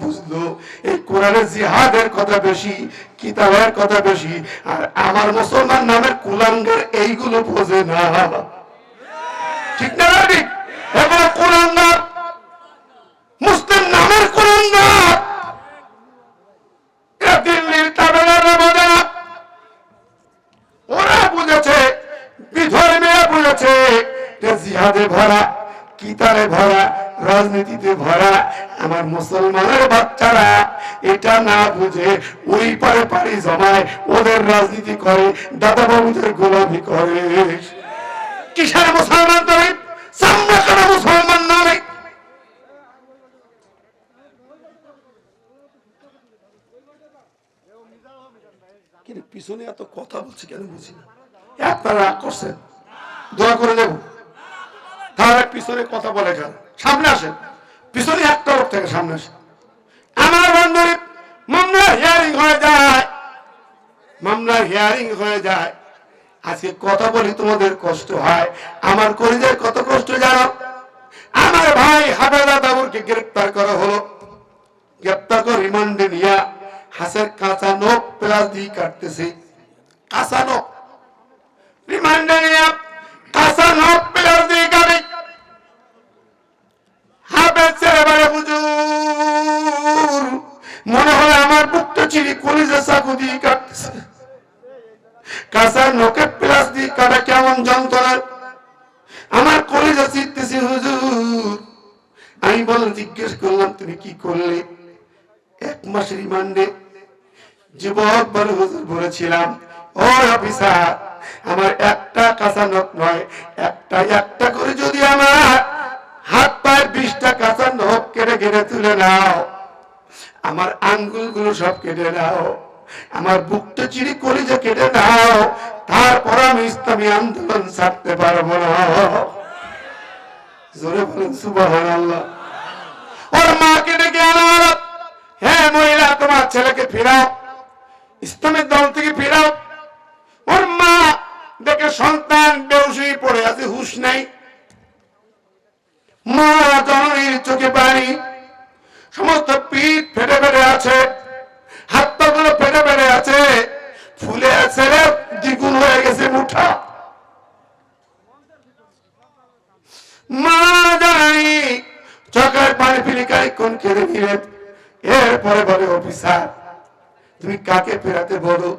বুঝলো? এই কোরআনের জিহাদের কথা বেশি, কিতাবের কথা বেশি, আর আমার মুসলমান নামের কুলাঙ্গার এইগুলো বোঝে না। ঠিক না ওরা বুঝেছে জিহাদে ভরা কিতারে ভরা, রাজনীতিতে ভরা আমার মুসলমানের বাচ্চারা এটা না বুঝে ওই পারে পারি জমায়, ওদের রাজনীতি করে দাদা বাবুদের গোলামি করে। কিসের মুসলমান কেন মুসলমান নামে পিছনে এত কথা বলছি কেন বুঝি না? আপনারা করছেন। দোয়া করে দেব তাহলে পিছনে কথা বলে কেন সামনে আসেন। পিছনে একটা লোক থেকে সামনে আমার বন্ধুর মামলা হিয়ারিং হয়ে যায়। মামলা হিয়ারিং হয়ে যায়। আজকে কথা বলি, তোমাদের কষ্ট হয়। আমার কলিজের কত কষ্ট জানো? আমার ভাই হাবেদা বাবুরকে গ্রেপ্তার করা হলো। গ্রেপ্তার করে রিমান্ডে নিয়ে হাসের কাঁচা নখ প্লাস দিয়ে কাটতেছে। কাঁচা নখ। রিমান্ডে নিয়ে কাঁচা নখ প্লাস দিয়ে কাটে মনে হয় আমার বুকটা চিড়ি কলিজে চাকু দিয়ে কাটতেছে। কাঁচা নখে প্লাস দিয়ে কাটা কেমন যন্ত্রণা। আমার কলিজা চিটতেছে হুজুর। আমি বল জিজ্ঞেস করলাম, তুমি কি করলে? এক মাস রিমান্ডে যুবক হুজুর, বলেছিলাম, ও অফিসার, আমার একটা কাঁচা নখ নয়, একটা একটা করে যদি আমার হাত পায়ের বিশটা কাঁচা নখ কেটে কেটে তুলে নাও। আমার আঙ্গুলগুলো সব কেটে নাও। আমার বুকটা চিড়ি করে যে কেটে নাও। তারপর আমি ইসলামী আন্দোলন ছাড়তে পারব না। জোরে বলেন সুবাহ ওর মাকে ডেকে আনার হ্যাঁ মহিলা, তোমার ছেলেকে ফেরাও। ইসলামের দল থেকে ফেরাও। ওর মা দেখে সন্তান বেউসি পড়ে আছে, হুশ নাই। মা জননীর চোখে পানি। সমস্ত পিঠ ফেটে ফেটে আছে, হাত পা গুলো ফেটে ফেটে আছে। ফুলে আছে দ্বিগুণ হয়ে গেছে মুঠা। মা জানি চোখের পানি ফিলিকাই কোন কেড়ে নিলেন এরপরে বলে, অফিসার, তুমি কাকে ফেরাতে বলো?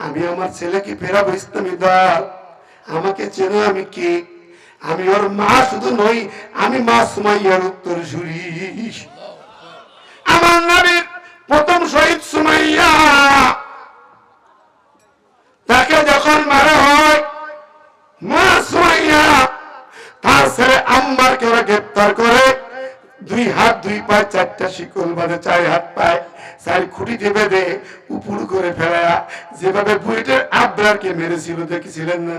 আমি আমার ছেলেকে ফেরাবো ইসলামী দল। আমাকে চেনো আমি কি? আমি ওর মা শুধু নই, আমি মা সুমাইয়ার উত্তর সুরি। আমার নবীর প্রথম শহীদ সুমাইয়া। তাকে যখন মারা হয়, মা সুমাইয়া তার ছেলে আম্মারকে ওরা গ্রেপ্তার করে। দুই হাত, দুই পায়ে, চারটা শিকল বাঁধে, চার হাত পায়, চার খুঁটিতে বেঁধে উপর করে ফেলা যেভাবে বুয়েটের আব্রারকে মেরেছিল, দেখেছিলেন না?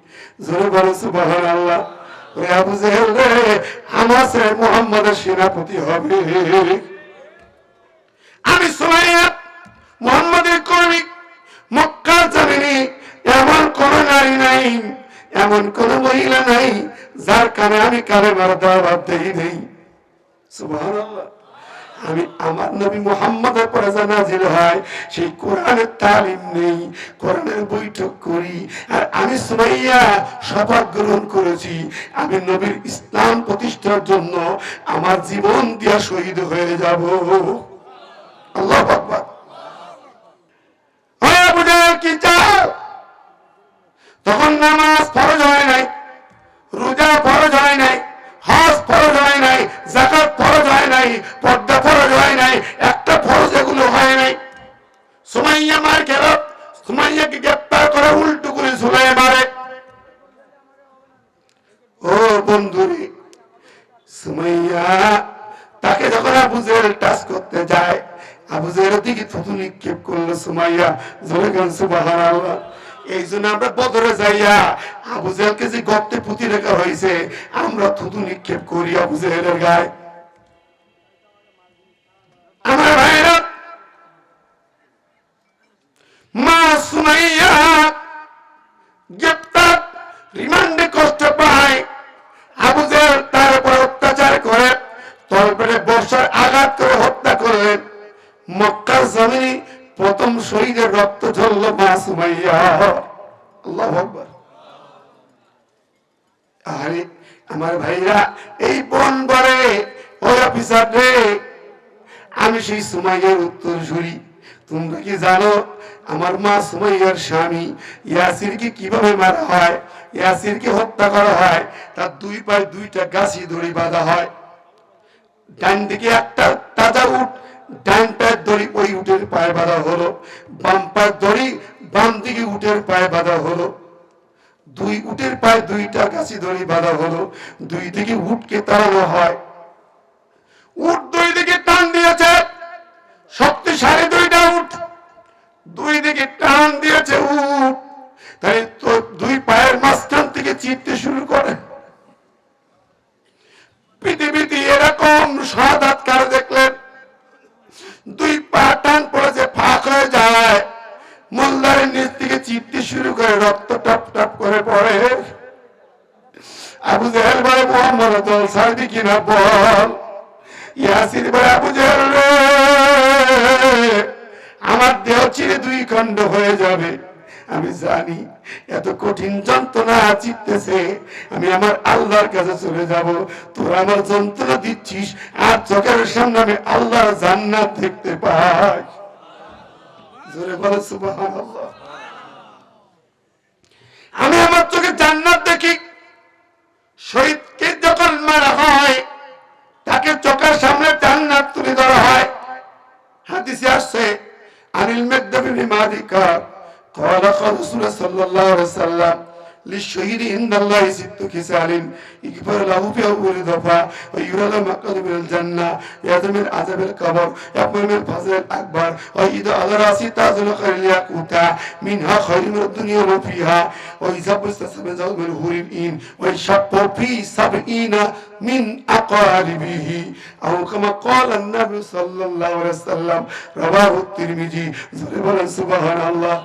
জোরে বলো সুবহান আল্লাহ ওরে আবু জেহেল রে ছেলে মোহাম্মদের সেনাপতি হবে। আমি সুমাইয়া মোহাম্মদের কর্মী মক্কার জামিনে, এমন কোন নারী নাই, এমন কোন মহিলা নাই, যার কানে আমি কানে মারা দাওয়াত দেই নেই। সুবহানাল্লাহ। আমি আমার নবী মোহাম্মদের পরে যা নাজিল হয়, সেই কোরআনের তালিম নেই, কোরআনের বৈঠক করি, আর আমি সুমাইয়া শপথ গ্রহণ করেছি। আমি নবীর ইসলাম প্রতিষ্ঠার জন্য আমার জীবন দিয়া শহীদ হয়ে যাব। আল্লাহ করতে যায়। আবু জেহেলের দিকে থুতু নিক্ষেপ করল সুমাইয়া। জোরে গান, সুবহানাল্লাহ। এই জন্য আমরা বদরে যাইয়া আবু জেহেলকে যে গর্তে পুঁতি রাখা হয়েছে, আমরা থুতু নিক্ষেপ করি আবু জেহেলের গায়ে। আমার ভাইরা, মা সুমাইয়া আমার ভাইরা, এই বন করে ওই অফিসার রে, আমি সেই সুমাইয়ার উত্তর সুরি তোমরা কি জানো, আমার মা সুমাইয়ার স্বামী, ইয়াসিরকে কীভাবে মারা হয়, ইয়াসিরকে হত্যা করা হয়, তার দুই পায়ে দুইটা গাছি দড়ি বাঁধা হয়। ডান দিকে একটা তাজা উট, ডান পায়ের দড়ি ওই উটের পায়ে বাঁধা হলো, বাম পায়ের দড়ি বাম দিকে উটের পায়ে বাঁধা হলো, দুই উটের পায়ে দুইটা গাছি দড়ি বাঁধা হলো, দুই দিকে উটকে তাড়ানো হয়। উট দুই দিকে টান দিয়েছে, শক্তিশালী দুইটা উট, দুই দিকে টান দিয়েছে উট। তাই তো দুই পায়ের মাঝখান থেকে চিপতে শুরু করে। পৃথিবীতে এরকম সাদাত করে রক্ত টপ টপ করে পড়ে। আবু জেহেল বলে, মোহাম্মদ দল সারবি কিনা বল? ইয়াসির বলে, আবু জেহেল আমার দেহ চিরে দুই খণ্ড হয়ে যাবে। আমি জানি এত কঠিন যন্ত্রণা চিপতেছে আমি আমার আল্লাহর কাছে চলে যাব। তোর আমার যন্ত্রণা দিচ্ছিস, আর চোখের সামনে আমি আল্লাহর জান্নাত দেখতে পাই। জোরে বলে, সুবহানাল্লাহ। আমি আমার চোখে জান্নাত দেখি শহীদকে যখন মারা হয় তাকে চোখের সামনে জান্নাত তুলে ধরা হয় হাদিসে আসছে আনিল মেকদাব ইবনে মালিকা قال قال رسول الله صلى الله عليه وسلم للشهيد عند الله ست خصال يغفر له في أول دفعة ويرى له مقعد من الجنة يعظم من عذاب القبر يقبل من الفضل الأكبر وإذا على رأسه تاج الخير الياقوتا منها خير من الدنيا وما فيها وإذا بستسم من زوج من هور الإين ويشق في سبعين من أقاربه أو كما قال النبي صلى الله عليه وسلم رواه الترمذي زربنا سبحان الله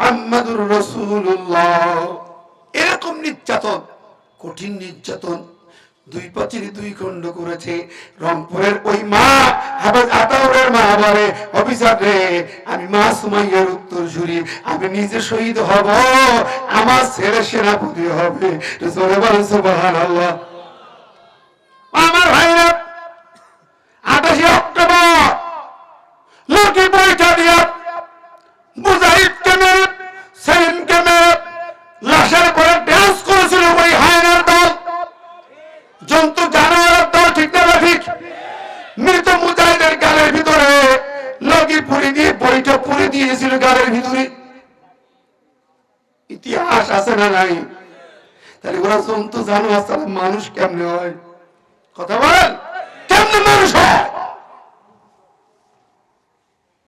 মুহাম্মাদুর রাসূলুল্লাহ। এরকম নির্যাতন, কঠিন নির্যাতন, দুই পাচিরি দুই খণ্ড করেছে রংপুরের ওই মা, হাফেজ আতাউরের মা বলে, অফিসার রে, আমি মা সুমাইয়ার উত্তর সুরি আমি নিজে শহীদ হব, আমার ছেলে সেনাপতি হবে। সুবহানাল্লাহ আমার ভাইরা আঠাশে অক্টোবর লোকে বৈঠা দিয়া মুজাহিদকে মেরে সেলিমকে মেরে লাশের পরে ড্যান্স করেছিল ওই হায়নার দল জন্তু জানোয়ারের দল ঠিক না ঠিক মৃত মুজাহিদের গালের ভিতরে লগি পুরি দিয়ে বইটা পুরি দিয়েছিল গালের ভিতরে। ইতিহাস আছে না নাই? তাহলে ওরা জন্তু জানো আসলে মানুষ কেমনে হয়? কথা বল। কেমনে মানুষ হয়?